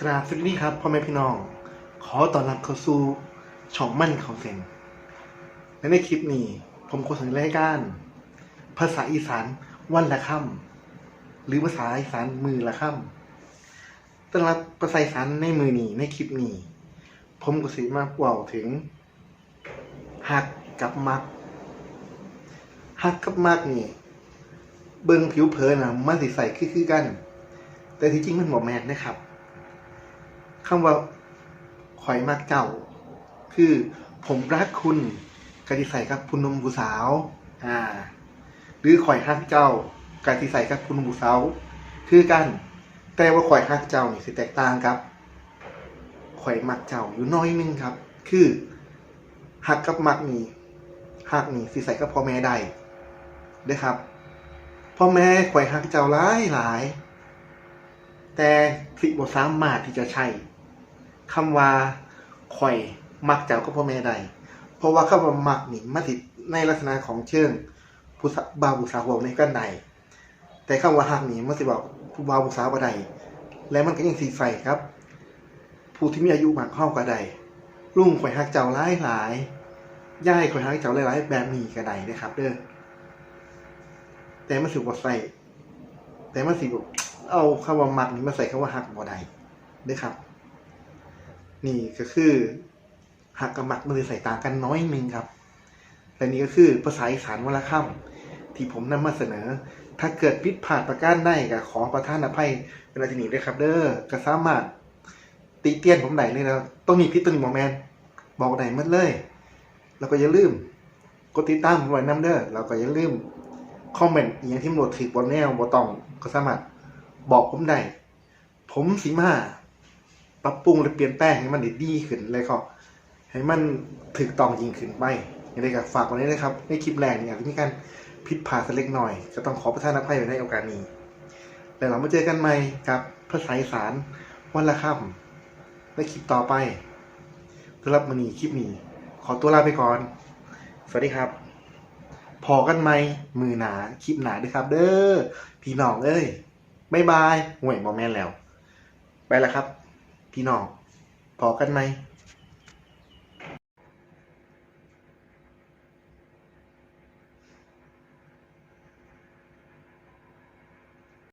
กราบสวัสดีครับพ่อแม่พี่น้อง ขอต้อนรับเข้าสู่ช่องมั่นเขาเซนและในคลิปนี้ ผมขอเสนอรายการ ภาษาอีสานวันละค่ำหรือภาษาอีสานมือละค่ำสำหรับภาษาอีสานในมือนี้ในคลิปนี้ ผมก็สิมาเว่าถึง หักกับมัก หักกับมักนี่เบิ่งผิวเผินนะมันสิใส่คือๆกัน แต่ที่จริงมันบ่แม่นนะครับ คำว่าข่อยมากเจ้า คือผมรักคุณกติใส่กับคุณนมผู้สาว อ่า หรือข่อยฮักเจ้ากติใส่กับคุณนมผู้สาว คือกัน แต่ว่าข่อยฮักเจ้านี่สิแตกต่างครับข่อยมักเจ้าอยู่น้อยนึงครับ คือฮักกับมักนี่ฮักนี่สิใส่กับพ่อแม่ได้เด้ครับพ่อแม่ข่อยฮักเจ้าหลายหลาย แต่สิบสามารถที่จะใช้ คำว่าข่อยมักเจ้าก็พ่อแม่ใดเพราะว่าคำว่ามักนี่มาติดในลักษณะของเชิงผู้สาวบาวผู้สาวบอกในกันใดแต่คำว่าฮักนี่มันสิบอกผู้บ่าวผู้สาวบ่ใดและมันก็ยังสีใสครับ ผู้ที่มีอายุมากเข้าก็ได้ลุงข่อยฮักเจ้าหลายหลายย่ายข่อยฮักเจ้าหลายหลายแบบนี้ก็ได้นะครับ เด้อแต่มันสิบ่ใส่แต่มันสิบอกเอาคำว่ามักนี่มาใส่คำว่าหักบ่ได้เด้อครับ นี่ก็คือหักกับมักมันเลยใส่ต่างกันน้อยนึงครับ และนี่ก็คือภาษาอีสานวลค่ำที่ผมนำมาเสนอ ถ้าเกิดผิดพลาดประการใดก็ขอประทานอภัยเป็นอะไรที่นี้ด้วยครับ เด้อก็สามารถติเตียนผมได้เลยนะต้องมีพิษตัวนี้บอแมนบอกได้หมดเลย แล้วก็อย่าลืมกดติดตามผมไว้นํเด้อแล้วก็อย่าลืมคอมเมนต์อย่างที่มันโหลดถือบนแนวบ่ต้องก็สามารถบอกผมได้ผมสิมา ปรับปรุงหรือเปลี่ยนแปลงให้มันดีขึ้นเลยก็ให้มันถึกต้องยิ่งขึ้นไปยังไงก็ฝากไว้ด้วยนะครับในคลิปแรกเนี่ยอาจจะมีการผิดพลาดสักเล็กน้อย ก็ต้องขอประทานอภัยไว้ในโอกาสนี้แล้วเรามาเจอกันใหม่กับภาษาอีสานวันละค่ำในคลิปต่อไปสำหรับมื้อนี้คลิปนี้ ขอตัวลาไปก่อน สวัสดีครับ พอกันไหมมือหนาคลิปหนาด้วยครับ เด้อพี่น้องเอ้ยบายบายห่วยบอแม่นแล้ว ไปแล้วครับ พี่น้องพอกันไหม